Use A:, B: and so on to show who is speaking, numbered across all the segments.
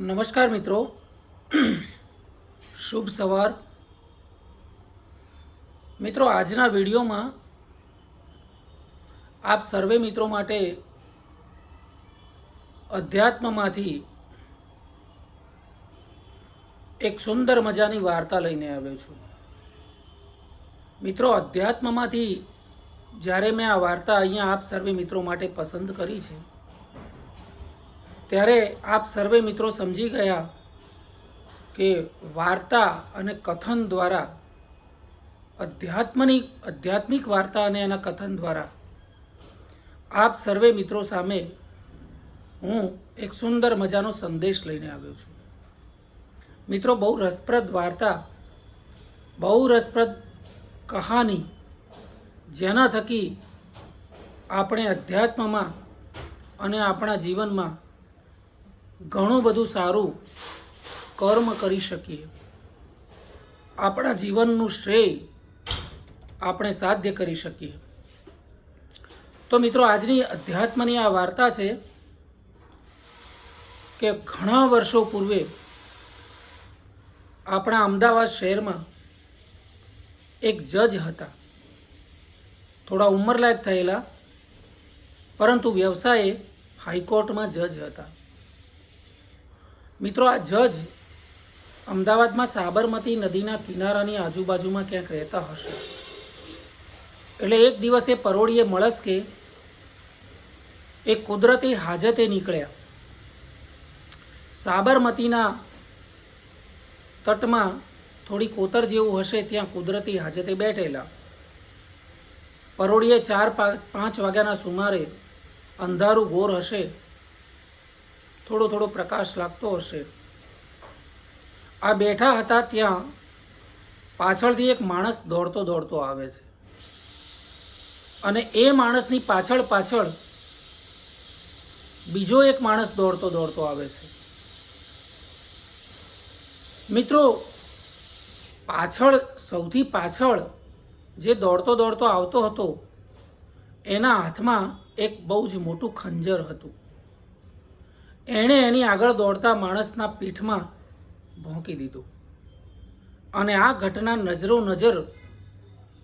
A: નમસ્કાર મિત્રો. શુભ સવાર. મિત્રો, આજના વિડીયોમાં આપ સર્વે મિત્રો માટે અધ્યાત્મમાંથી એક સુંદર મજાની વાર્તા લઈને આવ્યો છું. મિત્રો, અધ્યાત્મમાંથી જ્યારે મેં આ વાર્તા અહીંયા આપ સર્વે મિત્રો માટે પસંદ કરી છે ત્યારે આપ સર્વે મિત્રો સમજી ગયા કે વાર્તા અને કથન દ્વારા, અધ્યાત્મની આધ્યાત્મિક વાર્તા અને એના કથન દ્વારા, આપ સર્વે મિત્રો સામે હું એક સુંદર મજાનો સંદેશ લઈને આવ્યો છું. મિત્રો, બહુ રસપ્રદ વાર્તા, બહુ રસપ્રદ કહાની, જેના થકી આપણે અધ્યાત્મમાં અને આપણા જીવનમાં ઘણું બધું સારું કર્મ કરી શકીએ. આપણા જીવનનું શ્રેય આપણે સાધ્ય કરી શકીએ. તો મિત્રો, આજની અધ્યાત્મની આ વાર્તા છે કે ઘણા વર્ષો પૂર્વે આપણા અમદાવાદ શહેરમાં એક જજ હતા. થોડા ઉંમરલાયક થયેલા, પરંતુ વ્યવસાયે હાઈકોર્ટમાં જજ હતા. મિત્રો, આ જજ અમદાવાદમાં સાબરમતી નદીના કિનારાની આજુબાજુમાં ક્યાંક રહેતા હશે. એટલે એક દિવસે પરોળીએ મળસ્કે એ કુદરતી હાજતે નીકળ્યા. સાબરમતીના તટમાં થોડી કોતર જેવું હશે, ત્યાં કુદરતી હાજતે બેઠેલા. પરોળીએ ચાર પાંચ વાગ્યાના સુમારે અંધારું ઘોર હશે. થોડો થોડો પ્રકાશ લાગતો હશે. આ બેઠા હતા ત્યાં પાછળથી એક માણસ દોડતો દોડતો આવે છે. અને એ માણસની પાછળ પાછળ બીજો એક માણસ દોડતો દોડતો આવે છે. મિત્રો, પાછળ, સૌથી પાછળ જે દોડતો દોડતો આવતો હતો, એના હાથમાં એક બહુ જ મોટું ખંજર હતું. એણે એની આગળ દોડતા માણસના પીઠમાં ભોંકી દીધું. અને આ ઘટના નજરો નજર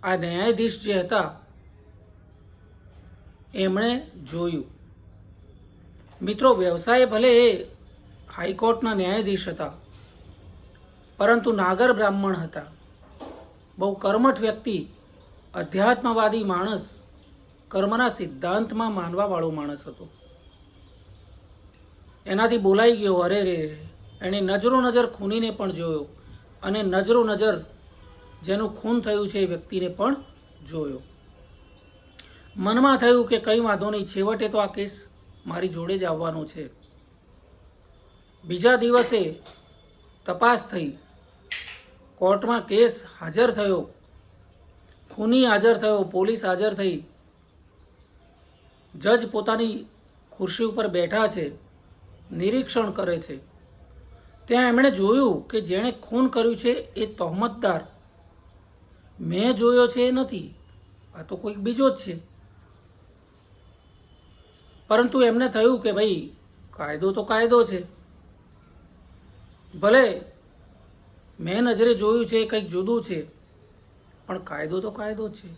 A: આ ન્યાયાધીશ જે હતા, એમણે જોયું. મિત્રો, વ્યવસાય ભલે એ હાઈકોર્ટના ન્યાયાધીશ હતા, પરંતુ નાગર બ્રાહ્મણ હતા. બહુ કર્મઠ વ્યક્તિ, અધ્યાત્મવાદી માણસ, કર્મના સિદ્ધાંતમાં માનવાવાળો માણસ હતો. એનાથી બોલાઈ ગયો, અરે રે. એણે નજરો નજર ખૂનીને પણ જોયો અને નજરો નજર જેનું ખૂન થયું છે એ વ્યક્તિને પણ જોયો. મનમાં થયું કે કંઈ વાંધો નહીં, છેવટે તો આ કેસ મારી જોડે જ આવવાનો છે. બીજા દિવસે તપાસ થઈ. કોર્ટમાં કેસ હાજર થયો. ખૂની હાજર થયો, પોલીસ હાજર થઈ. જજ પોતાની ખુરશી ઉપર બેઠા છે. નિરીક્ષણ કરે છે. ત્યાં એમણે જોયું કે જેણે ખૂન કર્યું છે એ તહોમતદાર. મેં જોયો છે એ નથી. આ તો કોઈક બીજો જ છે. પરંતુ એમને થયું કે ભાઈ, કાયદો તો કાયદો છે. ભલે મેં નજરે જોયું છે એ કંઈક જુદું છે, પણ કાયદો તો કાયદો છે.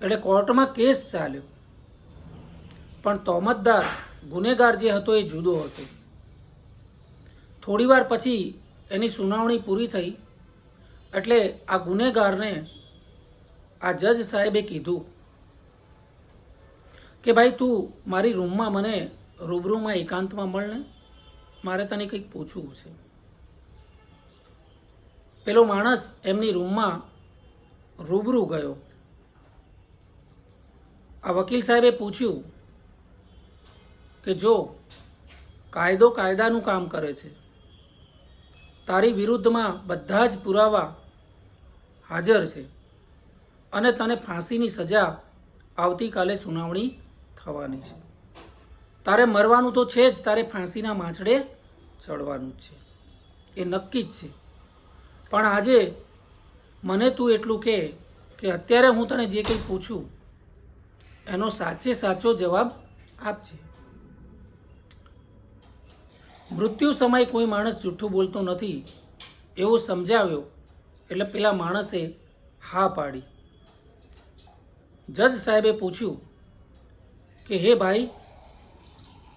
A: એટલે કોર્ટમાં કેસ ચાલ્યો. પણ તોમતદાર ગુનેગાર જે હતો એ જુદો હતો. થોડીવાર પછી એની સુનાવણી પૂરી થઈ એટલે આ ગુનેગારને આ જજ સાહેબે કીધું કે ભાઈ તું મારી રૂમમાં મને રૂબરૂમાં એકાંતમાં મળને, મારે તને કંઈક પૂછવું છે. પેલો માણસ એમની રૂમમાં રૂબરૂ ગયો. આ વકીલ સાહેબે પૂછ્યું કે જો કાયદો કાયદાનું કામ કરે છે, તારી વિરુદ્ધમાં બધા જ પુરાવા હાજર છે અને તને ફાંસીની સજા આવતીકાલે સુનાવણી થવાની છે. તારે મરવાનું તો છે જ, તારે ફાંસીના માછડે ચડવાનું જ છે. એ નક્કી જ છે. પણ આજે મને તું એટલું કહે કે અત્યારે હું તને જે કંઈ પૂછું, એનો સાચે સાચો જવાબ આપજે. મૃત્યુ સમયે કોઈ માણસ જૂઠું બોલતો નથી. એવું સમજાવ્યો એટલે પેલા માણસે હા પાડી. જજ સાહેબે પૂછ્યું કે, હે ભાઈ,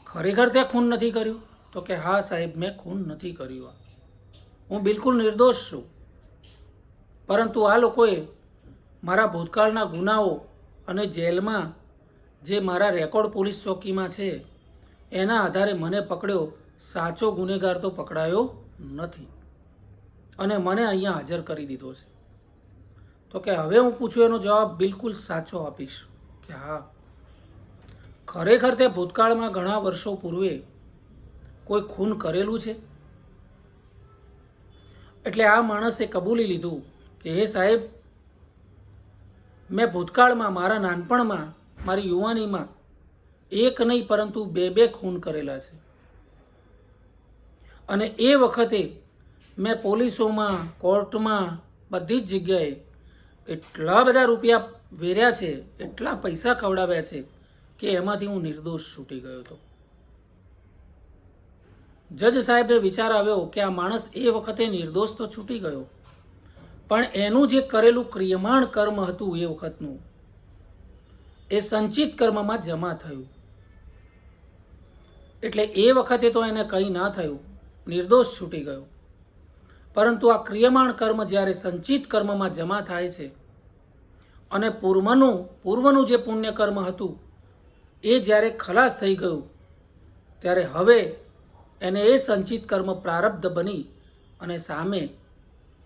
A: ખરેખર તે ખૂન નથી કર્યું? તો કે, હા સાહેબ, મેં ખૂન નથી કર્યું હું બિલકુલ નિર્દોષ છું. પરંતુ આ લોકોએ મારા ભૂતકાળના ગુનાઓ અને જેલમાં જે મારા રેકોર્ડ પોલીસ ચોકીમાં છે, એના આધારે મને પકડ્યો સાચો ગુનેગાર તો પકડાયો નથી. અને મને અહીંયા હાજર કરી દીધો છે. તો કે હવે હું પૂછું એનો જવાબ બિલકુલ સાચો આપીશ કે હા. ખરેખર તે ભૂતકાળમાં ઘણા વર્ષો પૂર્વે કોઈ ખૂન કરેલું છે? એટલે આ માણસે કબૂલી લીધું કે, હે સાહેબ, મેં ભૂતકાળમાં મારા નાનપણમાં મારી યુવાનીમાં એક નહીં, પરંતુ બે બે ખૂન કરેલા છે. અને એ વખતે મેં પોલીસોમાં, કોર્ટમાં બધી જ જગ્યાએ એટલા બધા રૂપિયા વેર્યા છે, એટલા પૈસા ખવડાવ્યા છે કે એમાંથી હું નિર્દોષ છૂટી ગયો હતો. જજ સાહેબને વિચાર આવ્યો કે આ માણસ એ વખતે નિર્દોષ તો છૂટી ગયો. પણ એનું જે કરેલું ક્રિયમાણ કર્મ હતું એ વખતનું, એ સંચિત કર્મમાં જમા થયું. એટલે એ વખતે તો એને કંઈ ના થયું. નિર્દોષ છૂટી ગયો. પરંતુ આ ક્રિયમાણ કર્મ જ્યારે સંચિત કર્મમાં જમા થાય છે અને પૂર્વનું પૂર્વનું જે પુણ્ય કર્મ હતું, એ જ્યારે ખલાસ થઈ ગયું, ત્યારે હવે એને એ સંચિત કર્મ પ્રારબ્ધ બની અને સામે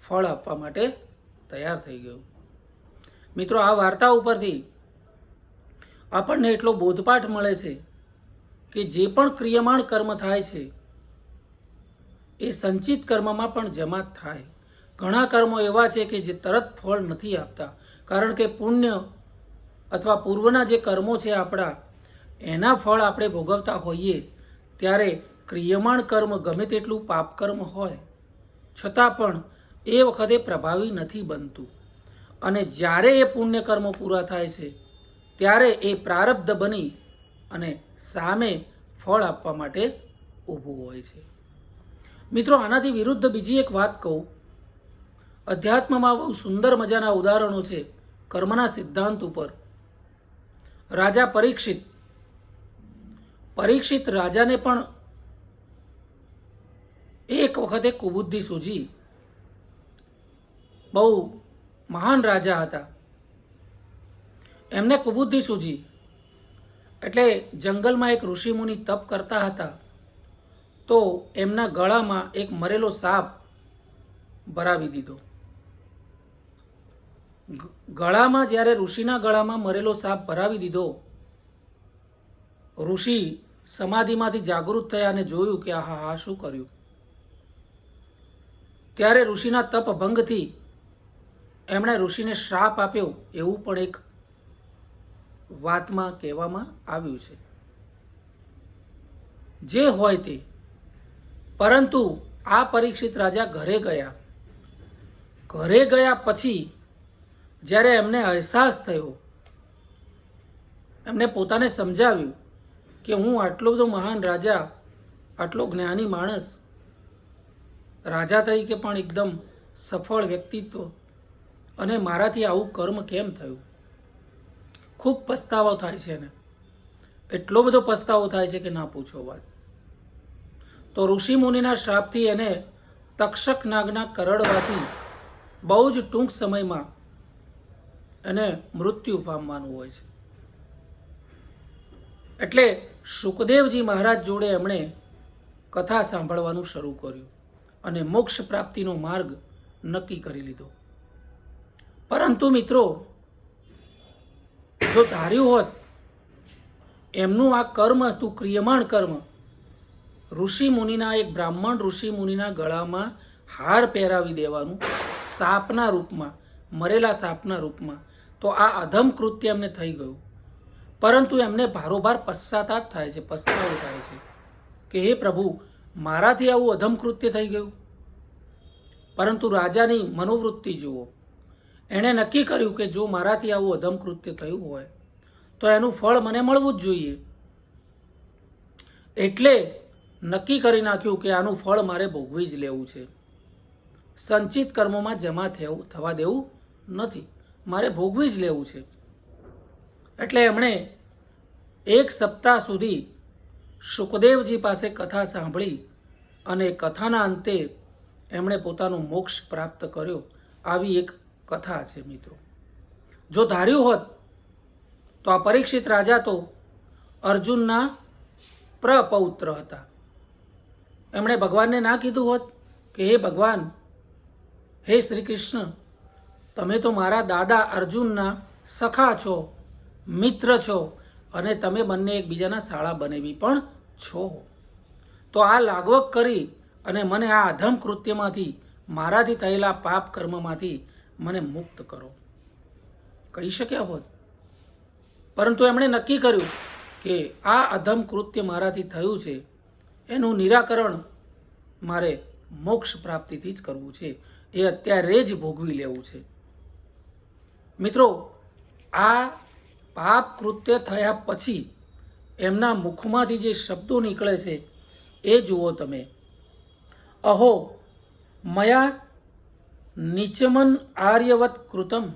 A: ફળ આપવા માટે તૈયાર થઈ ગયું. મિત્રો, આ વાર્તા ઉપરથી આપણને એટલો બોધપાઠ મળે છે કે જે પણ ક્રિયમાણ કર્મ થાય છે એ સંચિત કર્મમાં પણ જમા થાય. ઘણા કર્મો એવા છે કે જે તરત ફળ નથી આપતા. કારણ કે પુણ્ય અથવા પૂર્વના જે કર્મો છે આપણા, એના ફળ આપણે ભોગવતા હોઈએ, ત્યારે ક્રિયમાણ કર્મ ગમે તેટલું પાપ કર્મ હોય. છતાં પણ એ વખતે પ્રભાવી નથી બનતું. અને જ્યારે એ પુણ્ય કર્મો પૂરા થાય છે, ત્યારે એ પ્રારબ્ધ બની અને સામે ફળ આપવા માટે ઊભું હોય છે. મિત્રો, આનાથી વિરુદ્ધ બીજી એક વાત કહું. અધ્યાત્મમાં બહુ સુંદર મજાના ઉદાહરણો છે કર્મના સિદ્ધાંત ઉપર. રાજા પરીક્ષિત. પરીક્ષિત રાજાને પણ એક વખતે કુબુદ્ધિ સૂજી. બહુ મહાન રાજા હતા. એમને કુબુદ્ધિ સૂજી. એટલે જંગલમાં એક ઋષિમુનિ તપ કરતા હતા. તો એમના ગળામાં એક મરેલો સાપ ભરાવી દીધો. ગળામાં જ્યારે ઋષિના ગળામાં મરેલો સાપ ભરાવી દીધો, ઋષિ સમાધિમાંથી જાગૃત થયા અને જોયું કે આહા હા શું કર્યું? ત્યારે ઋષિના તપ ભંગથી એમણે ઋષિને શ્રાપ આપ્યો. એવું પણ એક વાતમાં કહેવામાં આવ્યું છે. જે હોય તે પરંતુ આ પરીક્ષિત રાજા ઘરે ગયા. ઘરે ગયા પછી જ્યારે એમને અહેસાસ થયો, એમને પોતાને સમજાવ્યું કે હું આટલો બધો મહાન રાજા, આટલો જ્ઞાની માણસ, રાજા તરીકે પણ એકદમ સફળ વ્યક્તિત્વ અને મારાથી આવું કર્મ કેમ થયું? ખૂબ પસ્તાવો થાય છે એને. એટલો બધો પસ્તાવો થાય છે કે ના પૂછો વાત. તો ઋષિ મુનિના શ્રાપથી એને તક્ષક નાગના કરડવાથી બહુ જ ટૂંક સમયમાં એને મૃત્યુ પામવાનું હોય છે. એટલે સુખદેવજી મહારાજ જોડે એમણે કથા સાંભળવાનું શરૂ કર્યું અને મોક્ષ પ્રાપ્તિનો માર્ગ નક્કી કરી લીધો. પરંતુ મિત્રો, જો ધાર્યું હોત, એમનું આ કર્મ હતું ક્રિયમાણ કર્મ ઋષિ મુનિના એક બ્રાહ્મણ ઋષિ મુનિના ગળામાં હાર પહેરાવી દેવાનું સાપના રૂપમાં, મરેલા સાપના રૂપમાં. તો આ અધમ કૃત્ય એમને થઈ ગયું. પરંતુ એમને ભારોભાર પશ્ચાતાપ થાય છે, પસ્તાવો થાય છે કે હે પ્રભુ, મારાથી આવું અધમ કૃત્ય થઈ ગયું? પરંતુ રાજાની મનોવૃત્તિ જુઓ. એણે નક્કી કર્યું કે જો મારાથી આવું અધમ કૃત્ય થયું હોય, તો એનું ફળ મને મળવું જ જોઈએ. એટલે નક્કી કરી નાખ્યું કે આનું ફળ મારે ભોગવી જ લેવું છે. સંચિત કર્મોમાં જમા થવું, થવા દેવું નથી. મારે ભોગવી જ લેવું છે. એટલે એમણે એક સપ્તાહ સુધી સુખદેવજી પાસે કથા સાંભળી અને કથાના અંતે એમણે પોતાનો મોક્ષ પ્રાપ્ત કર્યો. આવી એક કથા છે મિત્રો. જો ધાર્યું હોત, તો આ પરીક્ષિત રાજા તો અર્જુનના પ્રપૌત્ર હતા. એમણે ભગવાનને ના કીધું હોત કે હે ભગવાન, હે શ્રી કૃષ્ણ તમે તો મારા દાદા અર્જુનના સખા છો, મિત્ર છો અને તમે બંને એકબીજાના શાળા બનેવી પણ છો. તો આ લાગવક કરી અને મને આ અધમ કૃત્યમાંથી, મારાથી થયેલા પાપ કર્મમાંથી મને મુક્ત કરો. કહી શક્યા હોત. પરંતુ એમણે નક્કી કર્યું કે આ અધમ કૃત્ય મારાથી થયું છે એનું નિરાકરણ મારે મોક્ષ પ્રાપ્તિથી જ કરવું છે. એ અત્યારે જ ભોગવી લેવું છે. મિત્રો, આ પાપ કૃત્ય થયા પછી એમના મુખમાંથી જે શબ્દો નીકળે છે, એ જુઓ તમે. અહો, મયા નીચમન આર્યવત કૃતમ.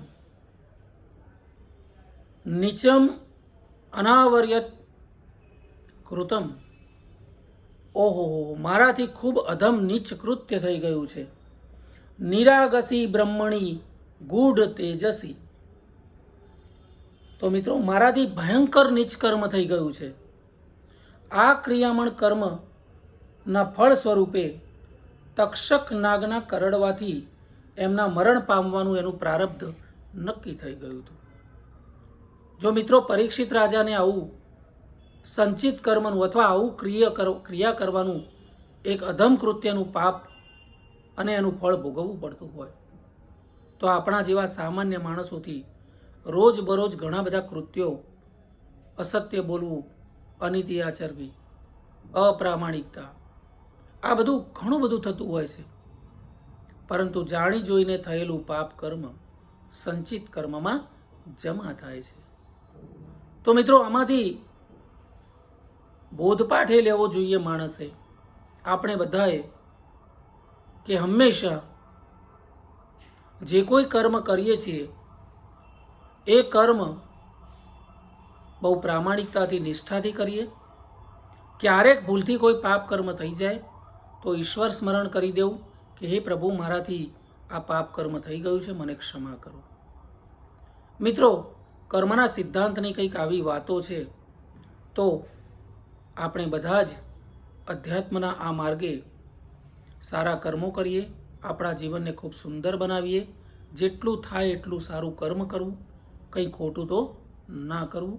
A: નીચમ અનાવર્યત કૃતમ. ઓહો, મારાથી ખૂબ અધમ નીચ કૃત્ય થઈ ગયું છે. નિરાગસી બ્રહ્મણી, ગૂઢ તેજસી. તો મિત્રો, મારાથી ભયંકર નીચ કર્મ થઈ ગયું છે. આ ક્રિયામણ કર્મના ફળ સ્વરૂપે તક્ષક નાગના કરડવાથી એમના મરણ પામવાનું એનું પ્રારબ્ધ નક્કી થઈ ગયું હતું. જો મિત્રો, પરીક્ષિત રાજાને આવું સંચિત કર્મનું અથવા આવું ક્રિય ક્રિયા કરવાનું એક અધમ કૃત્યનું પાપ અને એનું ફળ ભોગવવું પડતું હોય. તો આપણા જેવા સામાન્ય માણસોથી રોજબરોજ ઘણા બધા કૃત્યો, અસત્ય બોલવું, અનિતિ આચરવી, અપ્રામાણિકતા, આ બધું ઘણું બધું થતું હોય છે. પરંતુ જાણી જોઈને થયેલું પાપ કર્મ સંચિત કર્મમાં જમા થાય છે. તો મિત્રો, આમાંથી બોધપાઠ લેવો જોઈએ માણસે. આપણે બધાએ કે હંમેશા જે કોઈ કર્મ કરીએ છીએ, એ કર્મ બહુ પ્રામાણિકતાથી, નિષ્ઠાથી કરીએ. ક્યારેક ભૂલથી કોઈ પાપ કર્મ થઈ જાય, તો ઈશ્વર સ્મરણ કરી દેવું કે, હે પ્રભુ, મારાથી આ પાપ કર્મ થઈ ગયું છે, મને ક્ષમા કરો. મિત્રો, કર્મના સિદ્ધાંતની કંઈક આવી વાતો છે, તો આપણે બધા જ અધ્યાત્મના આ માર્ગે સારા કર્મો કરીએ, આપણા જીવનને ખૂબ સુંદર બનાવીએ, જેટલું થાય એટલું સારું કર્મ કરવું, કંઈ ખોટું તો ના કરવું.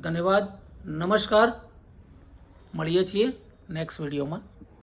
A: ધન્યવાદ, નમસ્કાર, મળીએ છીએ નેક્સ્ટ વિડીયોમાં.